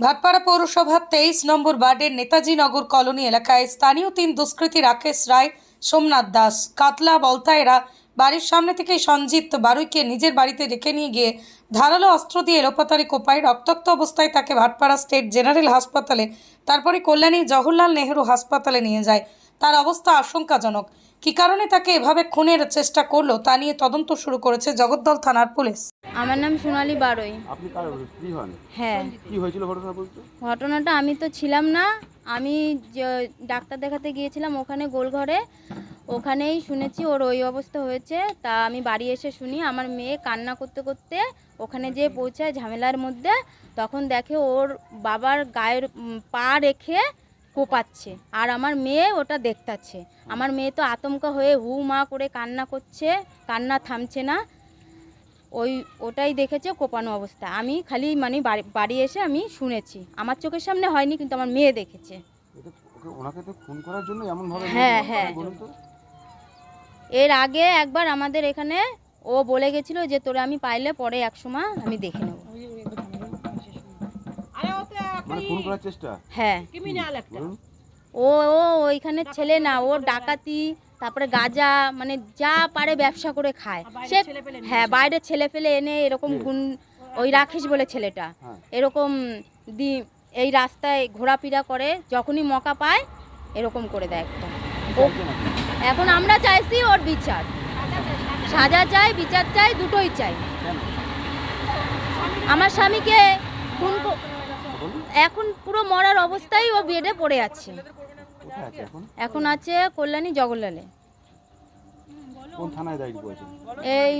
ভাটপাড়া পৌরসভার তেইশ নম্বর ওয়ার্ডের নেতাজি নগর কলোনি এলাকায় স্থানীয় তিন দুষ্কৃতী রাকেশ রায়, সোমনাথ দাস, কাতলা বলতায়রা বাড়ির সামনে থেকে সঞ্জিত বারুইকে নিজের বাড়িতে রেখে নিয়ে গিয়ে ধারালো অস্ত্র দিয়ে এলোপাতারি কোপায় রক্তাক্ত অবস্থায় তাকে ভাটপাড়া স্টেট জেনারেল হাসপাতালে, তারপরে কল্যাণী জওহরলাল নেহরু হাসপাতালে নিয়ে যায়। তার অবস্থা আশঙ্কাজনক। কী কারণে তাকে এভাবে খুনের চেষ্টা করল তা নিয়ে তদন্ত শুরু করেছে জগদ্দল থানার পুলিশ। আমার নাম সোনালী বারোই। আপনি কার স্ত্রী হন? হ্যাঁ। কি হয়েছিল ঘটনা বলতে? ঘটনাটা আমি তো ছিলাম না। আমি যে- ডাক্তার দেখাতে গিয়েছিলাম ওখানে গোলঘরে। ওখানেই শুনেছি ওর ওই অবস্থা হয়েছে। তা আমি বাড়ি এসে শুনি আমার মেয়ে কান্না করতে করতে ওখানে যে পৌঁছায় ঝামেলার মধ্যে তখন দেখে ওর বাবার গায়ের পা রেখে কোপাচ্ছে। আর আমার মেয়ে ওটা দেখতাছে। আমার মেয়ে তো আতঙ্ক হয়ে হু মা করে কান্না করছে কান্না থামছে না। ওই ওটাই দেখেছে কোপানো অবস্থা। আমি খালি মানে বাড়ি বাড়ি এসে আমি শুনেছি। আমার চোখের সামনে হয়নি কিন্তু আমার মেয়ে দেখেছে। ওনাকে তো খুন করার জন্য এমন ভাবে হ্যাঁ, হ্যাঁ। এর আগে একবার আমাদের এখানে ও বলে গেছিল যে তোরা আমি পাইলে পরে এক সময় আমি দেখে নেব। মানে খুন করার চেষ্টা? হ্যাঁ। বলুন। ও ও ওইখানে ছেলে না ও ডাকাতি তারপরে গাজা মানে যা পারে ব্যবসা করে খায়। সে হ্যাঁ বাইরে ছেলে ফেলে এনে এরকম গুণ ওই রাখিস বলে ছেলেটা। হ্যাঁ। এরকম দি এই রাস্তায় ঘোরাফেরা করে যখনই মকা পায় এরকম করে দেয় একটা? এখন আমরা চাইছি ওর বিচার। সাজা চাই বিচার চাই দুটোই চাই। আমার স্বামীকে খুন এখন পুরো মরার অবস্থায় ও বেডে পড়ে আছে। এখন? আছে কল্যাণী জগল্লালে কোন থানায় দায়িত্ব করেছেন এই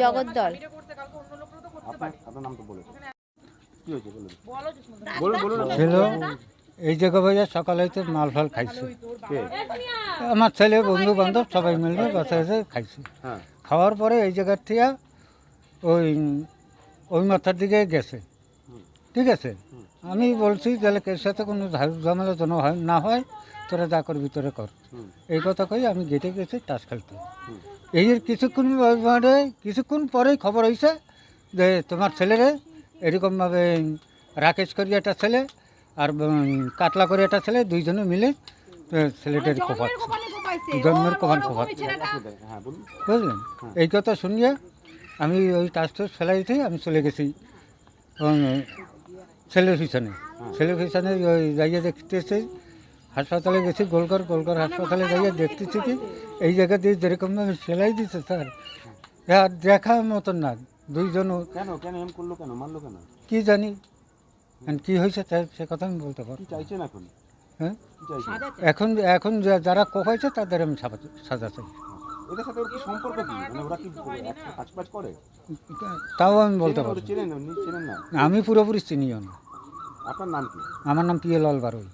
জগদ্দল। আপনার আপনার নাম তো বলেছেন কি হয়েছে বলুন বলুন। বলুন। ছিল এই জায়গা ভাইয়া সকালে হইতে মাল ফাল খাইছে। আমার ছেলে বন্ধু বান্ধব সবাই মিলে বসে বসে খাইছে। হ্যাঁ। খাওয়ার পরে এই জায়গার থেকে ওই ওই মাথার দিকে গেছে। ঠিক আছে? আমি বলছি তাহলে এর সাথে কোনো ঝামেলা যেন হয় না হয় তোরা যা কর ভিতরে কর। এই কথা কই আমি গেটে গেছি টাস খেলতে। এই কিছুক্ষণ মানে কিছুক্ষণ পরেই খবর হয়েছে যে তোমার ছেলেরে এরকমভাবে রাকেশ করি একটা ছেলে আর কাতলা করে একটা ছেলে দুইজনে মিলে ছেলেটার কোপাচ্ছে। জন্মের কোপান কোপাচ্ছে। হ্যাঁ বুঝলেন? এই কথা শুনিয়ে আমি ওই টাচটা ফেলাইতে আমি চলে গেছি। ছেলের পিছনে। ছেলের পিছনে ওই যাইয়ে দেখতেছি হাসপাতালে গেছি গোলঘর গোলঘর হাসপাতালে যাইয়ে দেখতেছি কি এই জায়গা দিয়ে যেরকমভাবে সেলাই দিচ্ছে স্যার আর দেখার মতন না দুইজন কেন কেন এম করল কেন মারলো কেন? কি জানি কি হয়েছে তা- সে কথা আমি বলতে পারব চাইছেন এখন? হ্যাঁ? এখন এখন যা- যারা কোপাইছে তাদের আমি সাজা- সাজা চাই। এদের সাথে ওর কি সম্পর্ক কি? মানে ওরা কি কাজ বাজ করে? তাও আমি বলতে পারব? চেনেন না? আমি পুরোপুরি চিনি না আপনার নাম কি? আমার নাম পিএল লাল বারুই